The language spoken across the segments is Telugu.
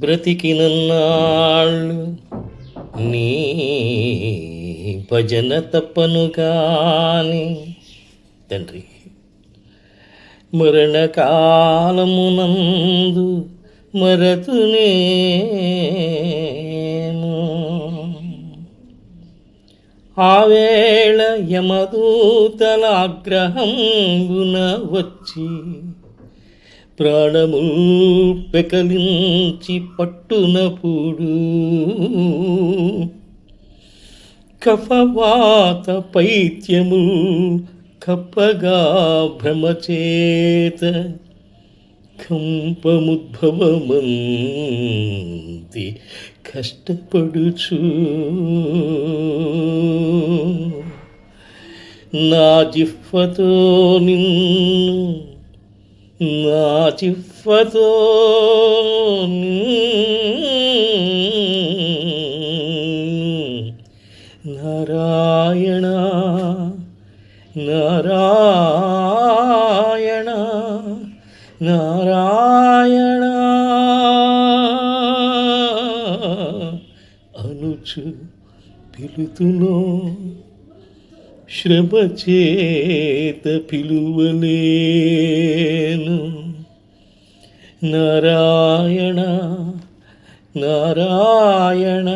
బ్రతికినన్నాళ్ళు. నీ భజన తప్పను కాని తండ్రి మరణకాలమునందు మరతునేము ఆవేళ యమదూతల ఆగ్రహంగున వచ్చి ప్రాణము పెకలించి పట్టునప్పుడు కఫవాత పైత్యము కప్పగా భ్రమచేత కంపముద్భవమంది కష్టపడుచు. నా జిహ్వతో నిన్ను నా చిఫతో నారాయణ నారాయణ నారాయణ అనుచు పిలుతునో. శ్రమ చేత పిలువలేను. నారాయణ నారాయణ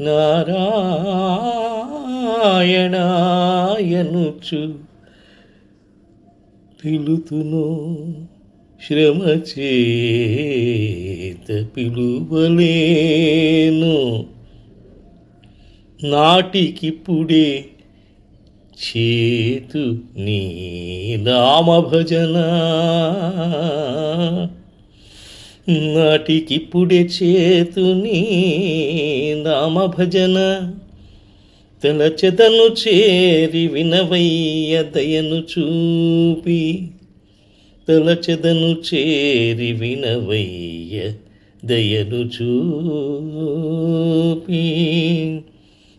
నారాయణయనుచు పిలుతును. శ్రమ చేత పిలువలేను. నాటికిప్పుడే చేతు నీ నామభజన. నాటికిప్పుడే చేతు నీ నామభజన. తలచెదను చేరి వినవయ్య దయను చూపి. తలచెదను చేరి వినవయ్య దయను చూపి.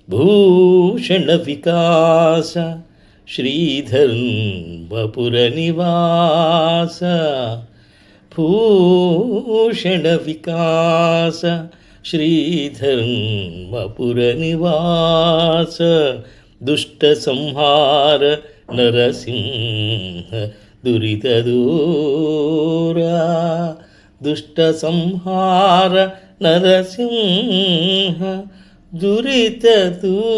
భూషణ వికాస శ్రీధర్మపుర నివాస భూషణ వికాస శ్రీధర్మపుర నివాస దుష్ట సంహార నరసింహ ದುರಿತ ದೂರ